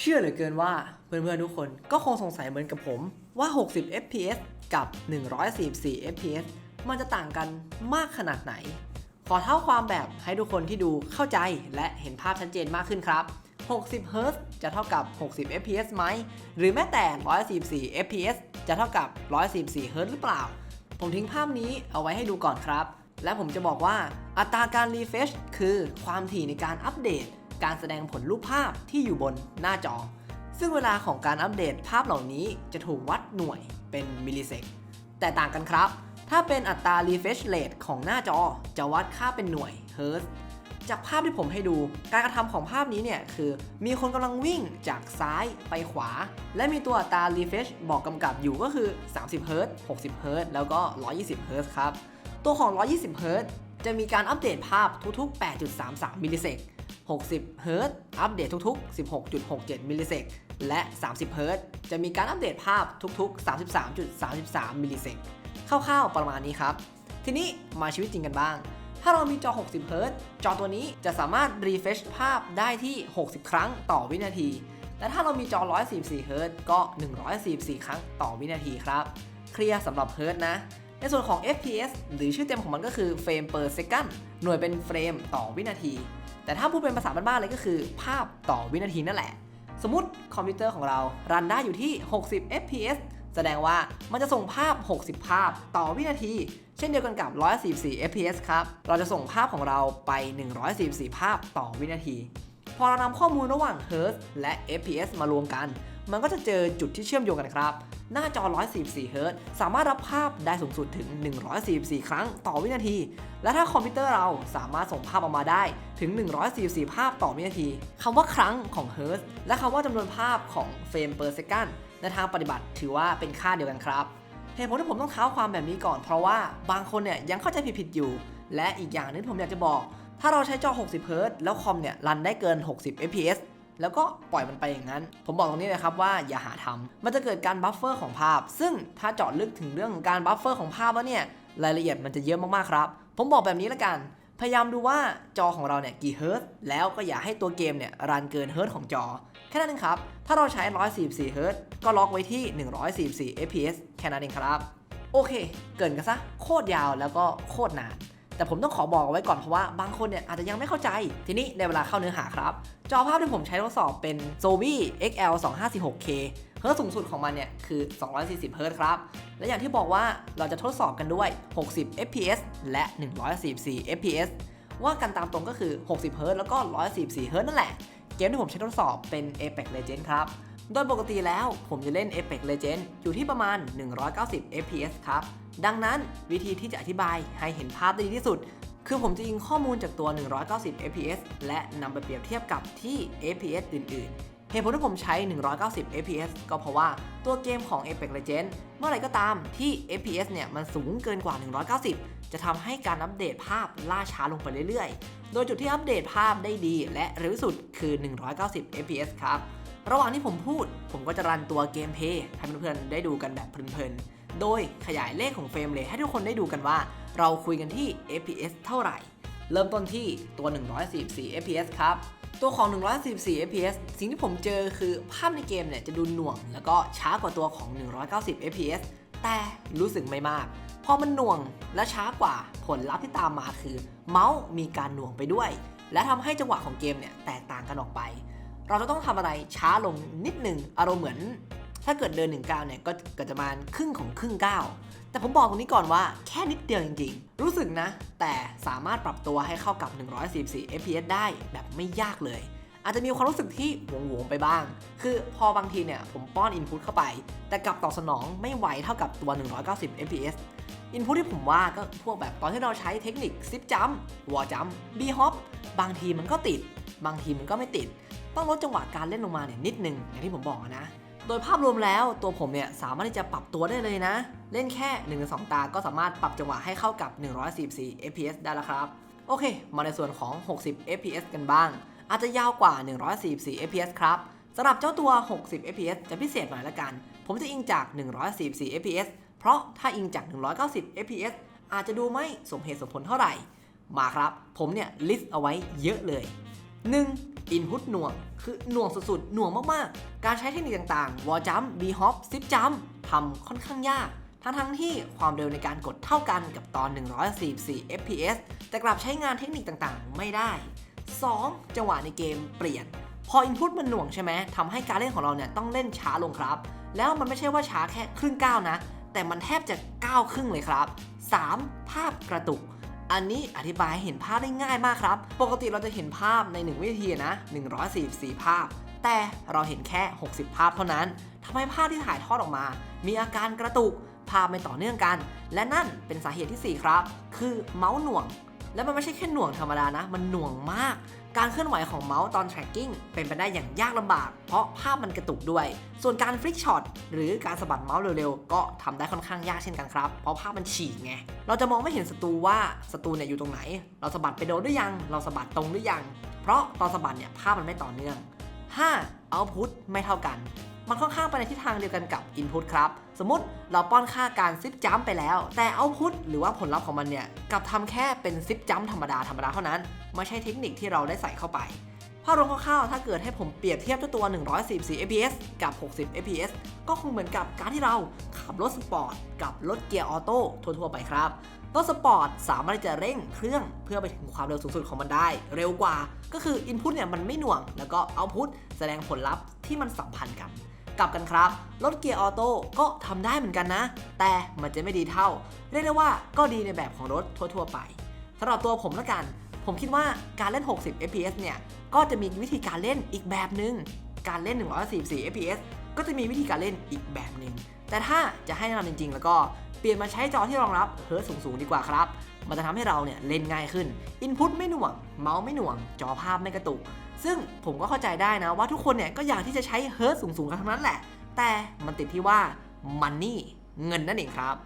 เชื่อเหลือเกินว่าเพื่อนๆทุกคนก็คงสงสัยเหมือนกับผมว่า 60 fps กับ 144 fps มันจะต่างกันมากขนาดไหน ขอเท่าความแบบให้ทุกคนที่ดูเข้าใจและเห็นภาพชัดเจนมากขึ้นครับ 60 Hz จะเท่ากับ 60 fps ไหม หรือแม้แต่ 144 fps จะเท่ากับ 144 Hz หรือเปล่า ผมทิ้งภาพนี้เอาไว้ให้ดูก่อนครับ และผมจะบอกว่าอัตราการรีเฟชคือความถี่ในการอัปเดต การแสดงผลรูปภาพที่อยู่บนหน้าจอ ซึ่งเวลาของการอัปเดตภาพเหล่านี้จะถูกวัดหน่วยเป็นมิลลิเซกแต่ต่างกันครับ ถ้าเป็นอัตรา refresh rate ของหน้าจอจะวัดค่าเป็นหน่วยเฮิร์ตจากภาพที่ผมให้ดู การกระทำของภาพนี้เนี่ยคือมีคนกำลังวิ่งจากซ้ายไปขวา และมีตัวอัตรา refresh บอกกำกับอยู่ก็คือ 30เฮิร์ต60เฮิร์ตแล้วก็ 120เฮิร์ตครับ ตัวของ 120เฮิร์ตจะมีการอัปเดตภาพทุกๆ 8.33 มิลลิเซก 60เฮิร์ตอัปเดตทุกๆ 16.67 มิลลิเซกและ 30เฮิร์ตจะมีการอัปเดตภาพทุกๆ 33.33 มิลลิเซกคร่าวๆ ประมาณนี้ครับ ทีนี้มาชีวิตจริงกันบ้าง ถ้าเรามีจอ 60เฮิร์ตจอตัวนี้จะสามารถรีเฟชภาพได้ที่ 60 ครั้งต่อวินาทีและถ้าเรามีจอ 144เฮิร์ตก็ 144 ครั้งต่อวินาทีครับ เคลียร์สำหรับเฮิร์ตนะในส่วนของ FPS หรือชื่อเต็มของมันก็คือเฟรม per second หน่วยเป็นเฟรมต่อวินาที แต่ถ้าพูดเป็นภาษาบ้านๆเลยก็คือ ภาพต่อวินาทีนั่นแหละ สมมติคอมพิวเตอร์ของเรารันได้อยู่ที่ 60 fps แสดงว่ามันจะส่งภาพ 60 ภาพต่อวินาที เช่นเดียวกันกับ 144 fps ครับ เราจะส่งภาพของเราไป 144 ภาพต่อวินาที พอเรานำข้อมูลระหว่าง Hz และ fps มารวมกัน มันก็จะเจอจุดที่เชื่อมโยงกันครับ หน้าจอ 144 Hz สามารถรับภาพได้สูงสุดถึง 144 ครั้งต่อวินาที และถ้าคอมพิวเตอร์เราสามารถส่งภาพออกมาได้ถึง 144 ภาพต่อวินาทีคำว่าครั้งของ Hz และคำว่าจำนวนภาพของเฟรม per second ในทางปฏิบัติถือว่าเป็นค่าเดียวกันครับเหตุผลที่ผมต้องเท้าความแบบนี้ก่อน เพราะว่าบางคนเนี่ยยังเข้าใจผิดๆอยู่ และอีกอย่างนึงที่ผมอยากจะบอก ถ้าเราใช้จอ 60 Hz แล้วคอมเนี่ยรันได้เกิน 60 fps แล้วก็ปล่อยมันไปอย่างนั้น ผมบอกตรงนี้เลยครับว่าอย่าหาทำมันจะเกิดการบัฟเฟอร์ของภาพ ซึ่งถ้าเจาะลึกถึงเรื่องของการบัฟเฟอร์ของภาพแล้วเนี่ยรายละเอียดมันจะเยอะมากๆครับ ผมบอกแบบนี้ละกัน พยายามดูว่าจอของเราเนี่ยกี่เฮิร์ตแล้วก็อย่าให้ตัวเกมเนี่ยรันเกินเฮิร์ตของจอ แค่นั้นเองครับ ถ้าเราใช้ 144เฮิร์ตก็ล็อกไว้ที่ 144 fps แค่นั้นเองครับ โอเค เกินกันซะ โคตรยาวแล้วก็โคตรนาน แต่ผมต้องขอบอกไว้ก่อนเพราะว่าบางคนเนี่ยอาจจะยังไม่เข้าใจ ทีนี้ในเวลาเข้าเนื้อหาครับ จอภาพที่ผมใช้ทดสอบเป็น Zobi XL 2546K เฮิร์ตสูงสุดของมันเนี่ยคือ 240 เฮิร์ตครับ และอย่างที่บอกว่าเราจะทดสอบกันด้วย 60 fps และ 144 fps ว่ากันตามตรงก็คือ 60 เฮิร์ตแล้วก็ 144 เฮิร์ตนั่นแหละ เกมที่ผมใช้ทดสอบเป็น Apex Legends ครับ โดยปกติแล้วผมจะเล่น Apex Legends อยู่ที่ประมาณ 190 fps ครับ ดังนั้นวิธีที่จะอธิบายให้เห็นภาพได้ดีที่สุด คือผมจะยิงข้อมูลจากตัว 190 fps และนำไปเปรียบเทียบกับที่ fps อื่น ๆเหตุผลที่ผมใช้ 190 fps ก็เพราะว่าตัวเกมของ Apex Legends เมื่อไรก็ตามที่ fps เนี่ยมันสูงเกินกว่า 190 จะทำให้การอัปเดตภาพล่าช้าลงไปเรื่อยๆ โดยจุดที่อัปเดตภาพได้ดีและเร็วสุดคือ 190 fps ครับ ระหว่างที่ผมพูด ผมก็จะรันตัวเกมเพย์ให้เพื่อนๆได้ดูกันแบบเพลินๆ โดยขยายเลขของเฟรมเรทให้ทุกคนได้ดูกันว่า เราคุยกันที่ fps เท่าไหร่ เริ่มต้นที่ตัว 144 fps ครับ ตัวของ 144 fps สิ่งที่ผมเจอคือภาพในเกมเนี่ยจะดูหน่วง แล้วก็ช้ากว่าตัวของ 190 fps แต่รู้สึกไม่มาก พอมันหน่วงและช้ากว่าผลลัพธ์ที่ตามมาคือ เมาส์มีการหน่วงไปด้วย และทำให้จังหวะของเกมเนี่ยแตกต่างกันออกไป เราจะต้องทำอะไรช้าลงนิดหนึ่งอารมณ์เหมือน ถ้าเกิดเดินหนึ่งก้าวเนี่ยก็กจะมาครึ่งของครึ่งก้าวแต่ผมบอกตรงนี้ก่อนว่าแค่นิดเดียวจริงๆ รู้สึกนะ แต่สามารถปรับตัวให้เข้ากับ 144 fps ได้แบบไม่ยากเลย อาจจะมีความรู้สึกที่หวงๆไปบ้าง คือพอบางทีเนี่ยผมป้อนอินพุตเข้าไป แต่กลับตอบสนองไม่ไหวเท่ากับตัว 190 fps อินพุตที่ผมว่าก็พวกแบบตอนที่เราใช้เทคนิคซิปจัมวอจัมบีฮอปบางทีมันก็ติด บางทีมันก็ไม่ติด ต้องลดจังหวะการเล่นลงมาเนี่ยนิดนึงอย่างที่ผมบอกนะ โดยภาพรวมแล้วตัวผมเนี่ยสามารถที่จะปรับตัวได้เลยนะ เล่นแค่1นสองตาก็สามารถปรับจังหวะให้เข้ากับ 144 fps ได้แล้วครับ โอเค มาในส่วนของ 60 fps กันบ้าง อาจจะยาวกว่า 144 fps ครับสำหรับเจ้าตัว 60 fps จะพิเศษหน่อยละกัน ผมจะอิงจาก 144 fps เพราะถ้าอิงจาก 190 fps อาจจะดูไม่สมเหตุสมผลเท่าไหร่ มาครับ ผมเนี่ยลิสต์เอาไว้เยอะเลย 1. Input หน่วง คือหน่วงสุดๆ หน่วงมากๆ การใช้เทคนิคต่างๆ wall jump b hop zip jump ทำค่อนข้างยาก ทั้งๆที่ความเร็วในการกดเท่ากันกับตอน 144 fps แต่กลับใช้งานเทคนิคต่างๆ ไม่ได้ 2. จังหวะในเกมเปลี่ยน พอ Input มันหน่วงใช่ไหมทำให้การเล่นของเราเนี่ยต้องเล่นช้าลงครับ แล้วมันไม่ใช่ว่าช้าแค่ครึ่งก้าวนะ แต่มันแทบจะก้าวครึ่งเลยครับ 3. ภาพกระตุก อันนี้อธิบายเห็นภาพได้ง่ายมากครับ ปกติเราจะเห็นภาพใน 1 วิธีนะ 144 ภาพ แต่เราเห็นแค่ 60 ภาพเท่านั้นทำให้ภาพที่ถ่ายทอดออกมา มีอาการกระตุก ภาพไม่ต่อเนื่องกัน และนั่นเป็นสาเหตุที่ 4 ครับ คือเมาส์หน่วง และมันไม่ใช่แค่หน่วงธรรมดานะ มันหน่วงมาก การเคลื่อนไหวของเมาส์ตอน tracking เป็นไปได้อย่างยากลำบาก เพราะภาพมันกระตุกด้วย ส่วนการฟลิกช็อตหรือการสะบัดเมาส์เร็วๆ ก็ทำได้ค่อนข้างยากเช่นกันครับ เพราะภาพมันฉีกไง เราจะมองไม่เห็นศัตรูว่าศัตรูเนี่ยอยู่ตรงไหน เราสะบัดไปโดนหรือยัง เราสะบัดตรงหรือยัง เพราะตอนสะบัดเนี่ยภาพมันไม่ต่อเนื่อง 5. output ไม่เท่ากัน มันค่อนข้างไปในทิศทางเดียวกันกับ input ครับ สมมติเราป้อนค่าการซิปจัมไปแล้ว แต่ output หรือว่าผลลัพธ์ของมันเนี่ยกลับทำแค่เป็นซิปจัมธรรมดาธรรมดาเท่านั้นไม่ใช่เทคนิคที่เราได้ใส่เข้าไปภาพรวมคร่าวๆถ้าเกิดให้ผมเปรียบเทียบเจ้าตัว 144 fps กับ 60 fps ก็คงเหมือนกับการที่เราขับรถสปอร์ตกับรถเกียร์ออโต้ทั่วๆไปครับรถสปอร์ตสามารถที่จะเร่งเครื่องเพื่อไปถึงความเร็วสูงสุดของมันได้ เร็วกว่า ก็คือ Input เนี่ยมันไม่หน่วง แล้วก็ Output แสดงผลลัพธ์ที่มันสัมพันธ์กัน กลับกันครับ รถเกียร์ออโต้ก็ทำได้เหมือนกันนะ แต่มันจะไม่ดีเท่า เรียกได้ว่าก็ดีในแบบของรถทั่ว ๆ ไปสำหรับตัวผมละกัน ผมคิดว่าการเล่น 60 fps เนี่ย ก็จะมีวิธีการเล่นอีกแบบหนึ่ง การเล่น 144 fps ก็จะมีวิธีการเล่นอีกแบบหนึ่ง แต่ถ้าจะให้แนะนำจริง ๆ แล้วก็เปลี่ยนมาใช้จอที่รองรับเฮิร์ตสูงๆดีกว่าครับ มันจะทำให้เราเนี่ยเล่นง่ายขึ้น Input ไม่หน่วง เมาส์ไม่หน่วง จอภาพไม่กระตุก ซึ่งผมก็เข้าใจได้นะว่าทุกคนเนี่ยก็อยากที่จะใช้เฮิร์ตสูงๆกันทั้งนั้นแหละ แต่มันติดที่ว่า Money เงินนั่นเองครับ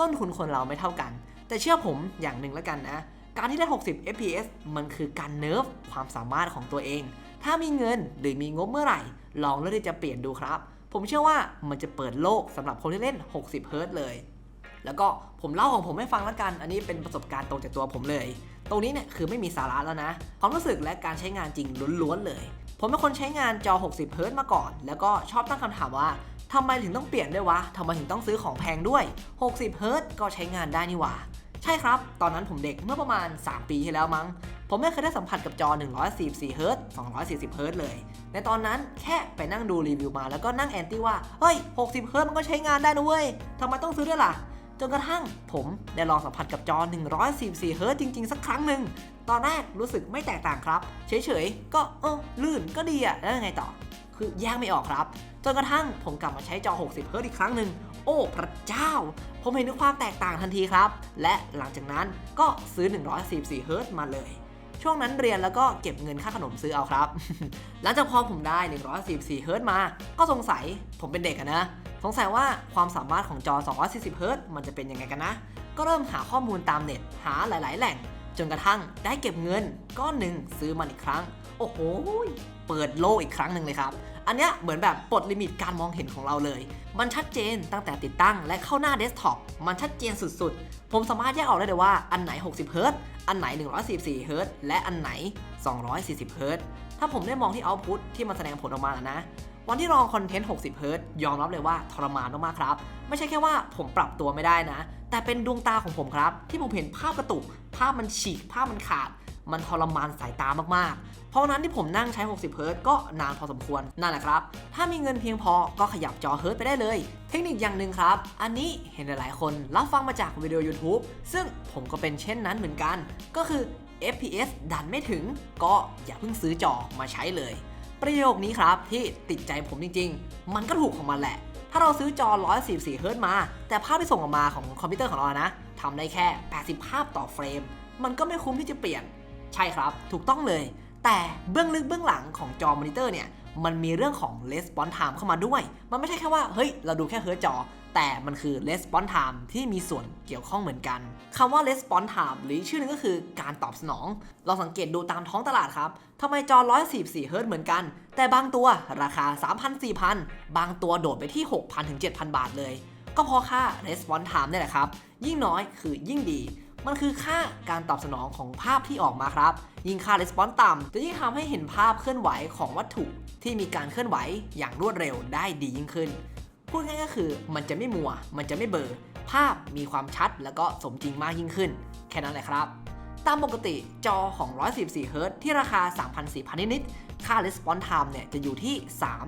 ต้นทุนคนเราไม่เท่ากัน แต่เชื่อผมอย่างหนึ่งแล้วกันนะ การที่ได้ 60 fps มันคือการเนิร์ฟความสามารถของตัวเอง ถ้ามีเงินหรือมีงบเมื่อไหร่ ลองเลือกที่จะเปลี่ยนดูครับ ผมเชื่อว่ามันจะเปิดโลกสำหรับคนที่เล่น 60 เฮิร์ตเลยแล้วก็ผมเล่าของผมให้ฟังแล้วกัน อันนี้เป็นประสบการณ์ตรงจากตัวผมเลย ตรงนี้เนี่ยคือไม่มีสาระแล้วนะ ความรู้สึกและการใช้งานจริงล้วนๆเลย ผมเป็นคนใช้งานจอ 60 เฮิร์ตมาก่อน แล้วก็ชอบตั้งคำถามว่าทำไมถึงต้องเปลี่ยนด้วยวะทำไมถึงต้องซื้อของแพงด้วย 60 เฮิร์ตก็ใช้งานได้นี่หว่า ใช่ครับ ตอนนั้นผมเด็กเมื่อประมาณ 3 ปีที่แล้วมั้ง ผมไม่เคยได้สัมผัสกับจอ 144 เฮิร์ต240 เฮิร์ตเลย ในตอนนั้นแค่ไปนั่งดูรีวิวมาแล้วก็นั่งแอนตี้ว่า เฮ้ย 60 เฮิร์ตมันก็ใช้งานได้นะเว้ยทำไมต้องซื้อด้วยล่ะ จนกระทั่งผมได้ลองสัมผัสกับจอ 144 เฮิร์ตจริง ๆ สักครั้งหนึ่ง ตอนแรกรู้สึกไม่แตกต่างครับ เฉยๆ ก็เออลื่นก็ดีอะแล้วยังไงต่อ คือแยกไม่ออกครับ จนกระทั่งผมกลับมาใช้จอ 60 เฮิร์ตอีกครั้งหนึ่ง โอ้ พระเจ้า ผมเห็นถึงความแตกต่างทันทีครับ และหลังจากนั้นก็ซื้อ 144 เฮิร์ตมาเลยช่วงนั้นเรียนแล้วก็เก็บเงินค่าขนมซื้อเอาครับ หลังจากพอผมได้ 144 เฮิร์ตมา ก็สงสัยผมเป็นเด็กอะนะ สงสัยว่าความสามารถของจอ 240เฮิร์ตมันจะเป็นยังไงกันนะ ก็เริ่มหาข้อมูลตามเน็ต หาหลาย ๆ แหล่ง จนกระทั่งได้เก็บเงินก้อนหนึ่งซื้อมันอีกครั้ง โอ้โห เปิดโลกอีกครั้งหนึ่งเลยครับ อันเนี้ยเหมือนแบบปลดลิมิตการมองเห็นของเราเลย มันชัดเจนตั้งแต่ติดตั้งและเข้าหน้าเดสก์ท็อป มันชัดเจนสุด ๆ ผมสามารถแยกออกได้เลยว่าอันไหน 60เฮิร์ตอันไหน 144เฮิร์ตและอันไหน 240เฮิร์ตถ้าผมได้มองที่เอาต์พุตที่มันแสดงผลออกมาแล้วนะ วันที่ลองคอนเทนต์ 60 เฮิร์ตยอมรับเลยว่าทรมานมากๆครับ ไม่ใช่แค่ว่าผมปรับตัวไม่ได้นะ แต่เป็นดวงตาของผมครับ ที่ผมเห็นภาพกระตุก ภาพมันฉีก ภาพมันขาด มันทรมานสายตามากๆ เพราะนั้นที่ผมนั่งใช้ 60 เฮิร์ตก็นานพอสมควร นั่นแหละครับ ถ้ามีเงินเพียงพอก็ขยับจอเฮิร์ตไปได้เลย เทคนิคอย่างหนึ่งครับ อันนี้เห็นหลายๆ คนรับฟังมาจากวิดีโอ YouTube ซึ่งผมก็เป็นเช่นนั้นเหมือนกัน ก็คือ FPS ดันไม่ถึงก็อย่าเพิ่งซื้อจอมาใช้เลย ประโยคนี้ครับที่ติดใจผมจริง ๆ มันก็ถูกของมันแหละ ถ้าเราซื้อจอ 144เฮิร์ตมา แต่ภาพที่ส่งออกมาของคอมพิวเตอร์ของเรานะทำได้แค่ 80 ภาพต่อเฟรม มันก็ไม่คุ้มที่จะเปลี่ยน ใช่ครับ ถูกต้องเลย แต่เบื้องลึกเบื้องหลังของจอมอนิเตอร์เนี่ย มันมีเรื่องของ response time เข้ามาด้วย มันไม่ใช่แค่ว่า เฮ้ย เราดูแค่เฮิร์ตจอ แต่มันคือ response time ที่มีส่วนเกี่ยวข้องเหมือนกันคำว่า response time หรือชื่อหนึงก็คือการตอบสนอง เราสังเกตดูตามท้องตลาดครับทำไมจอ144เฮิร์ตเหมือนกัน แต่บางตัวราคา 3,000 4,000 บางตัวโดดไปที่ 6,000ถึง7,000 บาทเลย ก็เพราะค่า response time นี่แหละครับ ยิ่งน้อยคือยิ่งดีมันคือค่าการตอบสนองของภาพที่ออกมาครับ ยิ่งค่า response ต่ำจะยิ่งทำให้เห็นภาพเคลื่อนไหวของวัตถุที่มีการเคลื่อนไหวอย่างรวดเร็วได้ดียิ่งขึ้น พูดง่ายก็คือมันจะไม่มัว มันจะไม่เบลอภาพมีความชัดแล้วก็สมจริงมากยิ่งขึ้น แค่นั้นแหละครับ ตามปกติจอของ 144 Hz ที่ราคา 3,400 นิดๆค่า response time เนี่ยจะอยู่ที่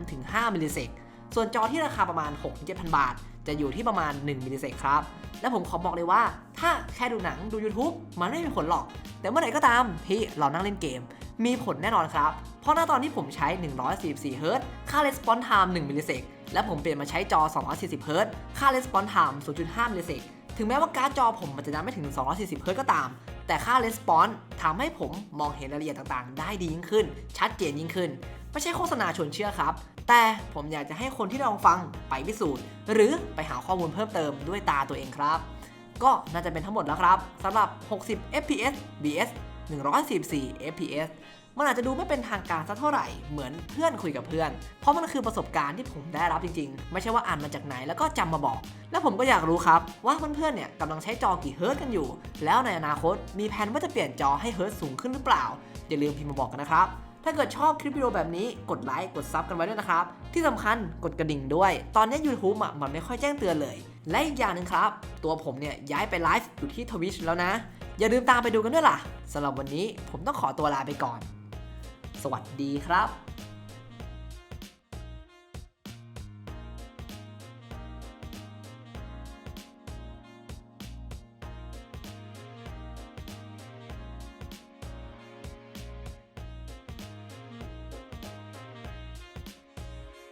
3-5 มิลลิเซกส่วนจอที่ราคาประมาณ 6-7,000 บาท จะอยู่ที่ประมาณ 1 มิลลิเซกครับ และผมขอบอกเลยว่า ถ้าแค่ดูหนังดู YouTube มันไม่มีผลหรอก แต่เมื่อไหร่ก็ตามที่เรานั่งเล่นเกม มีผลแน่นอนครับ เพราะณตอนที่ผมใช้ 144 Hz ค่า response time 1มิลลิเซกและผมเปลี่ยนมาใช้จอ 240 Hz ค่า response time 0.5มิลลิเซกถึงแม้ว่าการ์ดจอผมมันจะยังไม่ถึง 240 Hz ก็ตาม แต่ค่า response ทำให้ผมมองเห็นรายละเอียดต่างๆ ได้ดียิ่งขึ้น ชัดเจนยิ่งขึ้น ไม่ใช่โฆษณาชวนเชื่อครับ แต่ผมอยากจะให้คนที่ลองฟังไปพิสูจน์ หรือไปหาข้อมูลเพิ่มเติมด้วยตาตัวเองครับ ก็น่าจะเป็นทั้งหมดแล้วครับสำหรับ 60 fps vs 144 fps มันอาจจะดูไม่เป็นทางการสักเท่าไหร่เหมือนเพื่อนคุยกับเพื่อน เพราะมันคือประสบการณ์ที่ผมได้รับจริงๆ ไม่ใช่ว่าอ่านมาจากไหนแล้วก็จำมาบอก แล้วผมก็อยากรู้ครับ ว่าเพื่อนๆเนี่ยกำลังใช้จอกี่เฮิร์ตกันอยู่ แล้วในอนาคตมีแผนว่าจะเปลี่ยนจอให้เฮิร์ตสูงขึ้นหรือเปล่าอย่าลืมพิมพ์มาบอกกันนะครับถ้าเกิดชอบคลิปวิดีโอแบบนี้กดไลค์กดซับกันไว้ด้วยนะครับ ที่สำคัญกดกระดิ่งด้วย ตอนนี้ YouTube อะมันไม่ค่อยแจ้งเตือนเลย และอีกอย่างหนึ่งครับ ตัวผมเนี่ยย้ายไปไลฟ์อยู่ที่ Twitch แล้วนะ อย่าลืมตามไปดูกันด้วยล่ะสำหรับวันนี้ผมต้องขอตัวลาไปก่อน สวัสดีครับ